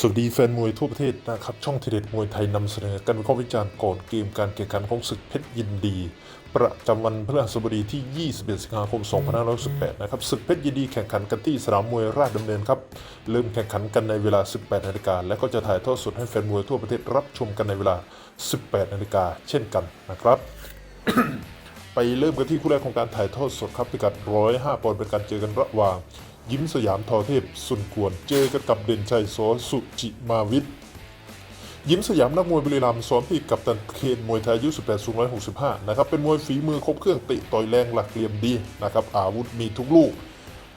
สวัสดีแฟนมวยทั่วประเทศนะครับ ช่องทีเด็ดมวยไทยนำเสนอการวิเคราะห์วิจารณ์ก่อนเกมการแข่งขันของศึกเพชรยินดี ประจำวันพฤหัสบดีที่ 21 สิงหาคม 2518 นะครับศึกเพชรยินดีแข่งขันกันที่สนามมวยราชดำเนินครับ เริ่มแข่งขันกันในเวลา 18 นาฬิกาและก็จะถ่ายทอดสดให้แฟนมวยทั่วประเทศรับชมกันในเวลา 18 นาฬิกาเช่นกันนะครับไปเริ่มกันที่คู่แรกของการถ่ายทอดสดครับพิกัด 105 ปอนด์เป็นการเจอกันระหว่าง ยิ้มสยามทอเทพ สุนกวน เจอกันกับเด่นชัยโสสุจิมาวิทย์ยิ้มสยามนักมวยบุรีรัมย์ซ้อมที่กับตันเคนมวยไทยอายุ18สูง165 นะครับ เป็นมวยฝีมือครบเครื่องเตะต่อยแรงหลักเหลี่ยมดีนะครับ อาวุธมีทุกลูก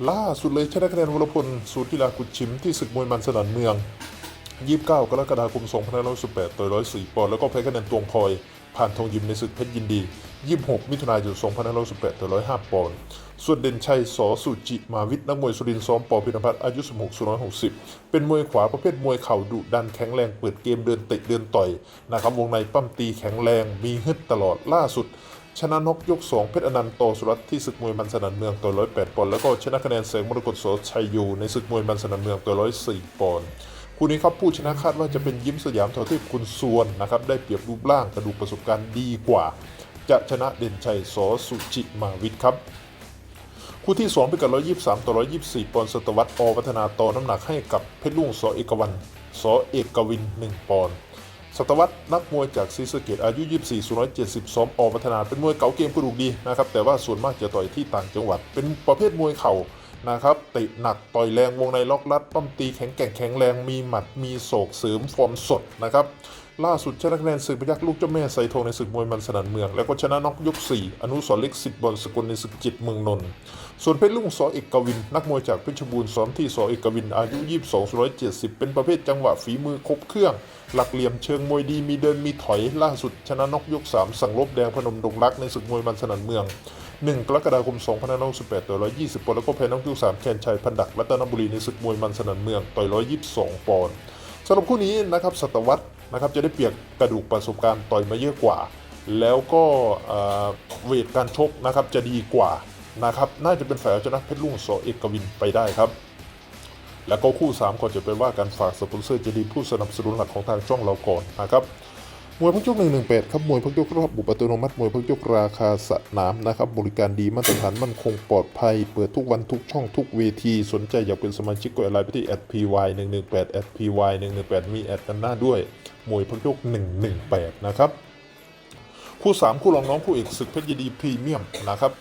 ล่าสุดเลยชนะคะแนนวรพลสูตรกีฬากุดชิมที่ศึกมวยมันสนันเมือง 29 กรกฎาคม2518ต่อย104ปอนด์แล้วก็แพ้คะแนนตวงพลอย ผ่านทองยิมในศึกเพชรยินดี 26 มิถุนายน2518ต่อย105ปอนด์ส่วนเด่นชัยสอสุจิมาวิทนักมวยสุรินทร์ซ้อมปอพินพัฒน์อายุ 16สูง160 เป็นมวยขวาประเภทมวยเข่าดุดันแข็งแรงเปิดเกมเดินเตะเดินต่อยนะครับวงในปั้มตีแข็งแรงมีฮึดตลอดล่าสุด ชนะนกยก2เพชรอนันต์โตสุรัตน์ที่ศึกมวยมันสนันเมืองต่อ108ปอนด์แล้วก็ชนะคะแนนแสงมรกตโสชัยยูในศึกมวยมันสนันเมืองต่อ104ปอนด์คู่นี้ครับผู้ชนะคาดว่าจะเป็นยิ้มสยามเทอเทพคุณส่วนนะครับได้เปรียบรูปร่างกระดูกประสบการณ์ดีกว่า จะชนะเด่นชัยสอสุจิมาวิทครับ คู่ที่2เป็นกับ123 ต่อ 124 ปอนด์สตวัตอวัฒนาต่อน้ำหนักให้กับเพชรลุงสอเอกวันสอเอกวิน 1 ปอนด์สตวัตนักมวยจากศรีสเกดอายุ 24สูง170ซ้อมอวัฒนาเป็นมวยเก่าเกมกระดูกดีนะครับ แต่ว่าส่วนมากจะต่อยที่ต่างจังหวัด เป็นประเภทมวยเข่านะครับเตะหนักต่อยแรงวงในล็อกลัดป้อมตีแข็งแกร่งแข็งแรงมีหมัดมีโศกเสริมฟอร์มสดนะครับ ล่าสุดชนะคะแนนศึกพยักลูกเจ้าแม่ไซทองในศึกมวยมันสนันเมือง แล้วก็ชนะน็อกยก 4 อนุสรเล็กสิบบอลสกุลในศึกจิตเมืองนนท์ส่วนเพชรลุงสอเอกกวิน นักมวยจากเพชรบูรณ์ซ้อมที่สอเอกกวินอายุ 22 170 เป็นประเภทจังหวะฝีมือครบเครื่อง หลักเหลี่ยมเชิงมวยดีมีเดินมีถอยล่าสุดชนะน็อกยก 3 สั่งลบแดงพนมดงรักในศึกมวยมันสนันเมือง1กรกฎาคม2518ต่อย120ปอนด์แล้วก็แพ้น้องคิว3แคนชัยพันดักรัตนบุรีในศึกมวยมันสนันเมืองต่อย122 ปอนด์สำหรับคู่นี้นะครับสตวัต นะครับจะได้เปรียบกระดูกประสบการณ์ต่อยมาเยอะกว่า แล้วก็เวทการชกนะครับจะดีกว่านะครับน่าจะเป็นฝ่ายเอาชนะเพชรลุงโสเอกวินไปได้ครับ แล้วก็คู่3ก่อนจะเป็นว่าการฝากสปอนเซอร์จะดีผู้สนับสนุนหลักของทางช่องเราก่อนนะครับ วยพักยก118 ครับมวยพักยกรอบบุปอัตโนมัติมวยพักยกราคาสนามนะครับบริการดีมาตรฐานมั่นคงปลอดภัย เปิดทุกวันทุกช่องทุกเวที สนใจอยากเป็นสมาชิกกดไลน์ไปที่ @py 118 @py 118มีแอดกันหน้าด้วยมวยพักยก118 นะครับ คู่ 3 คู่รองน้องคู่เอกศึกเพชรยดีพรีเมียมนะครับ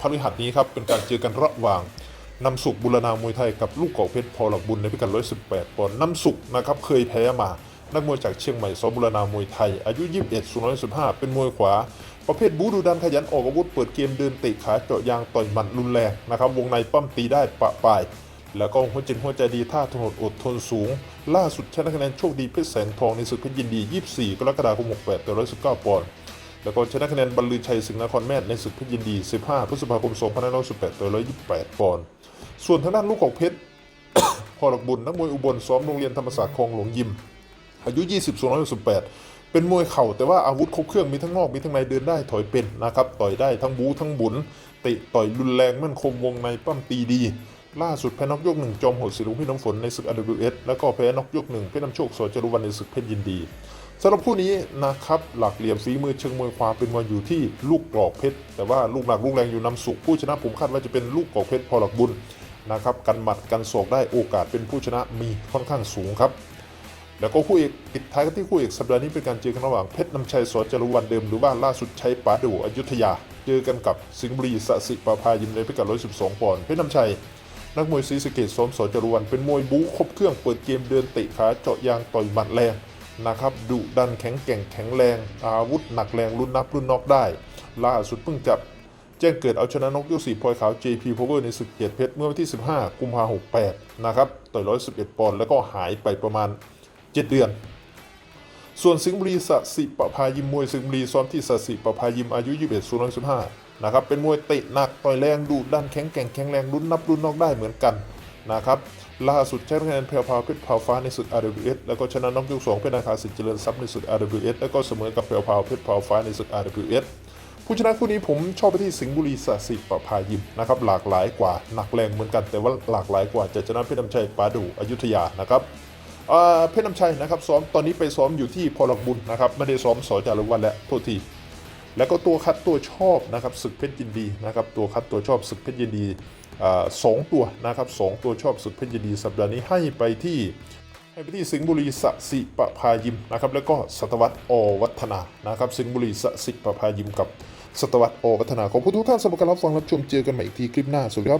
พฤหัสนี้ครับเป็นการเจอกันระหว่างนำสุกบุรณามวยไทยกับลูกเกาะเพชรพอหลักบุญในพิกัด118ปอนด์นำสุกนะครับเคยแพ้มา นักมวยจากเชียงใหม่สบุรณามวยไทย อายุ 21สูง115 เป็นมวยขวา ประเภทบูดูดันขยันออกอาวุธเปิดเกมเดินเตะขาเจาะยางต่อยหมันรุนแรงนะครับวงในปั้มตีได้ปะปลาย แล้วก็หัวจิตหัวใจดีท่าทนอดอดทนสูง ล่าสุดชนะคะแนนโชคดีเพชรแสงทองในศึกเพชรยินดี 24 กรกฎาคม 68ต่อ119 ปอนด์แล้วก็ชนะคะแนนบรรลือชัยสิงห์นครแม่ในศึกเพชรยินดี 15 พฤษภาคม 2518ต่อ128 ปอนด์ส่วนทางด้านลูกของเพชรพอหลักบุญนักมวยอุบลซ้อมโรงเรียนธรรมศาสตร์คลองหลวงยิม อายุ 20 268 เป็นมวยเข่าแต่ว่าอาวุธครบเครื่องมีทั้งนอกมีทั้งในเดินได้ถอยเป็นนะครับต่อยได้ทั้งบูทั้งบุญเตะต่อยรุนแรงมั่นคงวงในปั้มตีดี ล่าสุดแพ้นอกยกหนึ่งจอมโหดศิลุงพี่น้ำฝนในศึก RWS แล้วก็แพ้นอกยกหนึ่งเพชรน้ำโชคสจรุวันในศึกเพชรยินดีสำหรับคู่นี้นะครับหลักเหลี่ยมฝีมือเชิงมวยความเป็นมวยอยู่ที่ลูกกรอกเพชรแต่ว่าลูกหนักลูกแรงอยู่นำสุขผู้ชนะผมคาดว่าจะเป็นลูกกรอกเพชรพอหลักบุญนะครับกันหมัดกันศอกได้โอกาสเป็นผู้ชนะมีค่อนข้างสูงครับ แล้วก็คู่เอกปิดท้ายกันที่คู่เอกสัปดาห์นี้เป็นการเจอกันระหว่างเพชรน้ำชัยสจารุวันเดิมหรือว่าล่าสุดใชัยป๋าดูอยุธยา เจอกันกับสิงห์บุรีสสิปาพายิมในพิกัด 112 ปอนด์เพชรน้ำชัย นักมวยศรีสเกดซ้อมสจารุวันเป็นมวยบู๊ครบเครื่องเปิดเกมเดินเตะขาเจาะยางต่อยหมัดแรงนะครับดุดันแข็งแกร่งแข็งแรง อาวุธหนักแรงรุ่นนับรุ่นนอกได้ ล่าสุดเพิ่งจับแจ้งเกิดเอาชนะนกยกสีพลอยขาว JP Power ในศึกเกียรติเพชรเมื่อวันที่ 15 กุมภาพันธ์68 นะครับ ต่อย 111 ปอนด์แล้วก็หายไปประมาณ 7 เดือน ส่วนสิงห์บุรีสัสิปภายิมมวยสิงห์บุรีซ้อมที่สัสิปภายิมอายุ 21สูง115นะครับเป็นมวยเตะหนักต่อยแรงดุดันแข็งแกร่งแข็งแรงรุนนับรุนนอกได้เหมือนกันนะครับล่าสุดใช้คะแนนแพรวพาวเพชรพาวฟ้าในศึก RWS แล้วก็ชนะน้องยกสองเป็นนาคาสิทธิ์เจริญทรัพย์ในศึก RWS แล้วก็เสมอกับแพรวพาวเพชรพาวฟ้าในศึก RWS ผู้ชนะคู่นี้ผมชอบไปที่สิงห์บุรีสสิปภายิมนะครับหลากหลายกว่าหนักแรงเหมือนกันแต่ว่าหลากหลายกว่าจะชนะเพชรน้ำชัยปาดูอยุธยานะครับ เพชรน้ำชัยนะครับซ้อมตอนนี้ไปซ้อมอยู่ที่พลักบุญนะครับไม่ได้ซ้อมสอจารุวันแล้วโทษทีแล้วก็ตัวคัดตัวชอบนะครับศึกเพชรยินดีนะครับตัวคัดตัวชอบศึกเพชรยินดีสองตัวนะครับสองตัวชอบศึกเพชรยินดี สัปดาห์นี้ให้ไปที่ให้ไปที่สิงห์บุรีสสิปะพายิมนะครับแล้วก็สัตวัตอวัฒนานะครับสิงห์บุรีสสิปะพายิมกับสัตวัตอวัฒนาขอบคุณทุกท่านสำหรับการรับฟังรับชมเจอกันใหม่อีกทีคลิปหน้าสวัสดีครับ